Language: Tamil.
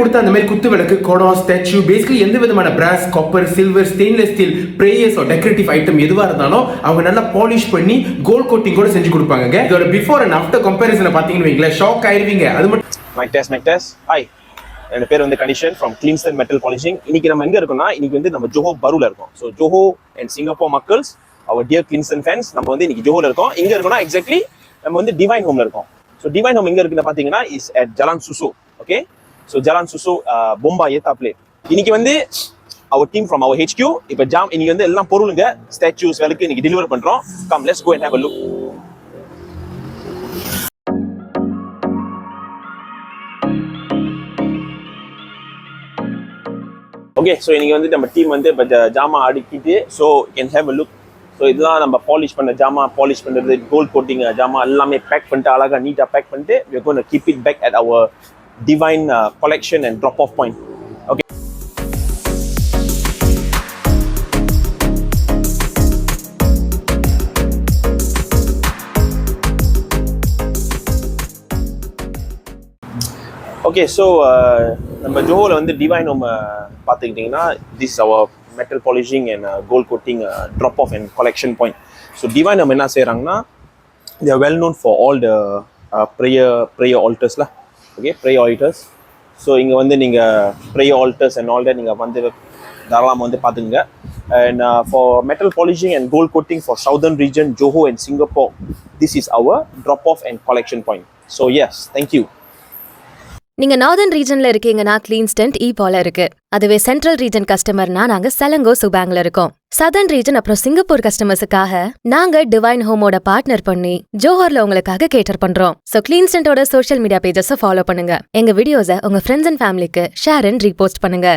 கொடுத்த அந்த மாதிரி குத்து விளக்கு கோடம் ஸ்டாச்சு பேசிக்கலி எந்த விதமான brass copper silver stainless steel prayers decorative item எதுவாக இருந்தாலும் அவங்க நல்லா பாலிஷ் பண்ணி கோல்ட் கோட்டிங் கூட செஞ்சு கொடுப்பாங்க இதோட பிஃபோர் அண்ட் ஆஃப்டர் கம்பேரிசனை பார்த்தீங்கன்னு வைங்களேன் ஷாக் ஆயிருவீங்க. அது மட்டும் mic test mic test hi என் பேர் வந்து கண்டிஷன் ஃப்ரம் கிளீன்ஸ்டன் மெட்டல் பாலிஷிங் இன்னைக்கு நம்ம எங்க இருக்கோம்னா இன்னைக்கு வந்து நம்ம ஜோஹோ பருல இருக்கோம். ஸோ ஜோஹோ அண்ட் சிங்கப்பூர் மக்கள்ஸ் அவர் டியர் கிளீன்ஸ்டன் ஃபேன்ஸ் நம்ம வந்து இன்னைக்கு ஜோஹோல இருக்கோம். எங்க இருக்கோம்னா எக்ஸாக்ட்லி நம்ம வந்து டிவைன் ஹோம்ல இருக்கோம். ஸோ டிவைன் ஹோம் எங்க இருக்குன்னு பாத்தீங்கன்னா is at Jalan Susu okay so Jalan Susu பொம்பா ஏத்தா பிளே இன்னைக்கு வந்து our team from our HQ இப்போ ஜாம் இன்னைக்கு வந்து எல்லாம் பொருளுங்க ஸ்டாச்சூஸ் வேலைக்கு இன்னைக்கு டெலிவர் பண்றோம். Come let's go and have a look okay so இன்னைக்கு வந்து நம்ம டீம் வந்து இப்போ ஜாமா அடுக்கிட்டு so can have a look so இதெல்லாம் நம்ம பாலிஷ் பண்ண ஜாமா பாலிஷ் பண்ணுறது கோல்ட் கோட்டிங் ஜாமா எல்லாமே பேக் பண்ணிட்டு அழகாக நீட்டாக பேக் பண்ணிட்டு we're going keep it back at our divine uh, collection and drop off point. Okay okay so uh, நம்ம ஜோவில் வந்து டிவைன் நம்ம பார்த்துக்கிட்டிங்கன்னா this our metal polishing and gold coating drop off and collection point so Divine நம்ம என்ன செய்கிறாங்கன்னா they're well known for all the prayer prayer ஆல்டர்ஸ்ல okay prayer altars so இங்கே வந்து நீங்கள் ப்ரே ஆல்டர்ஸ் அண்ட் ஆல்டர் நீங்கள் வந்து தாராளமாக வந்து பார்த்துங்க and for metal polishing and gold coating for southern region Johor and Singapore this is our drop off and collection point so yes thank you நீங்க நார்தன் ரீஜன்ல இருக்கீங்கன்னா கிளீன்ஸ்டன்ட் இ e போல இருக்கு. அதுவே சென்ட்ரல் ரீஜன் கஸ்டமர்னா நாங்க செலங்கோ சுபேங்ல இருக்கோம். சதர்ன் ரீஜன் அப்புறம் சிங்கப்பூர் கஸ்டமர்ஸுக்காக நாங்க டிவைன் ஹோமோட பார்ட்னர் பண்ணி ஜோஹர்ல உங்களுக்காக கேட்டர் பண்றோம். சோ கிளீன்ஸ்டன்ட்டோட சோஷியல் மீடியா பேஜஸ ஃபாலோ பண்ணுங்க. எங்க வீடியோஸ உங்க ஃப்ரெண்ட்ஸ் அண்ட் ஃபேமிலிக்கு ஷேர் அண்ட் ரீபோஸ்ட் பண்ணுங்க.